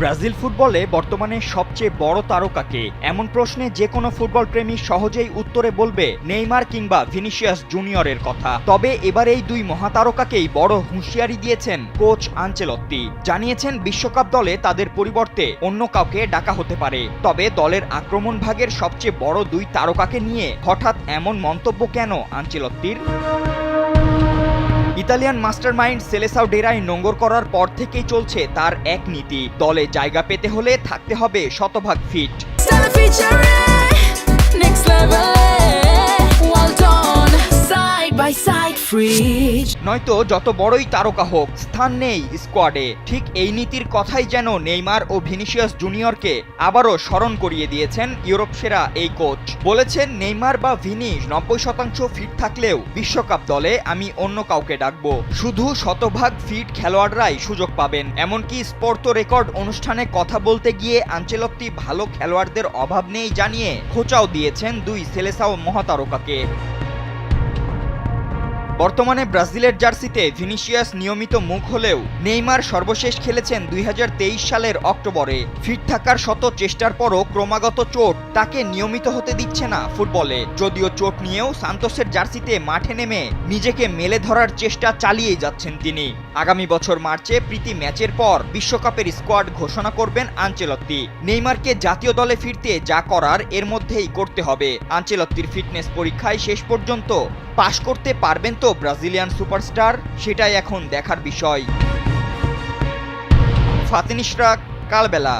Brazil ফুটবলে বর্তমানে সবচেয়ে বড় তারকাকে? এমন প্রশ্নে যে কোনো ফুটবল প্রেমী সহজেই উত্তরে বলবে নেইমার কিংবা ভিনিসিয়াস জুনিয়রের কথা। তবে এবার এই দুই মহাতারকাকেই বড় হুঁশিয়ারি দিয়েছেন কোচ আঞ্চেলত্তি। জানিয়েছেন বিশ্বকাপ দলে তাদের পরিবর্তে অন্য কাউকে ডাকা হতে পারে। তবে দলের আক্রমণ ভাগের সবচেয়ে বড় দুই তারকাকে নিয়ে হঠাৎ এমন মন্তব্য কেন আঞ্চেলত্তির? ইতালিয়ান মাস্টার মাইন্ড সেলেসাও ডেরায় নোঙ্গর করার পর থেকেই চলছে তার এক নীতি। দলে জায়গা পেতে হলে থাকতে হবে শতভাগ ফিট। নয়তো যত বড়ই তারকা হোক, স্থান নেই স্কোয়াডে ঠিক এই নীতির কথাই যেন নেইমার ও ভিনিসিয়াস জুনিয়রকে আবারও স্মরণ করিয়ে দিয়েছেন ইউরোপ সেরা এই কোচ বলেছেন, নেইমার বা ভিনি নব্বই শতাংশ ফিট থাকলেও বিশ্বকাপ দলে আমি অন্য কাউকে ডাকবো। শুধু শতভাগ ফিট খেলোয়াড়রাই সুযোগ পাবেন। এমনকি স্পোর্ট রেকর্ড অনুষ্ঠানে কথা বলতে গিয়ে আঞ্চেলত্তি ভালো খেলোয়াড়দের অভাব নেই জানিয়ে খোঁচাও দিয়েছেন দুই সেলেসাও মহাতারকাকে। বর্তমানে ব্রাজিলের জার্সিতে ভিনিসিয়াস নিয়মিত মুখ হলেও নেইমার সর্বশেষ খেলেছেন দুই হাজার তেইশ সালের অক্টোবরে। ফিট থাকার শত চেষ্টার পরও ক্রমাগত চোট তাকে নিয়মিত হতে দিচ্ছে না ফুটবলে। যদিও চোট নিয়েও সান্তোসের জার্সিতে মাঠে নেমে নিজেকে মেলে ধরার চেষ্টা চালিয়েই যাচ্ছেন তিনি। আগামী বছর মার্চে প্রীতি ম্যাচের পর বিশ্বকাপের স্কোয়াড ঘোষণা করবেন আঞ্চেলত্তি। নেইমারকে জাতীয় দলে ফিরতে যা করার এর মধ্যেই করতে হবে। আঞ্চেলত্তির ফিটনেস পরীক্ষায় শেষ পর্যন্ত পাশ করতে পারবেন তো ব্রাজিলিয়ান সুপারস্টার? সেটাই এখন দেখার বিষয়। ফাতিনিশরা কালবেলা।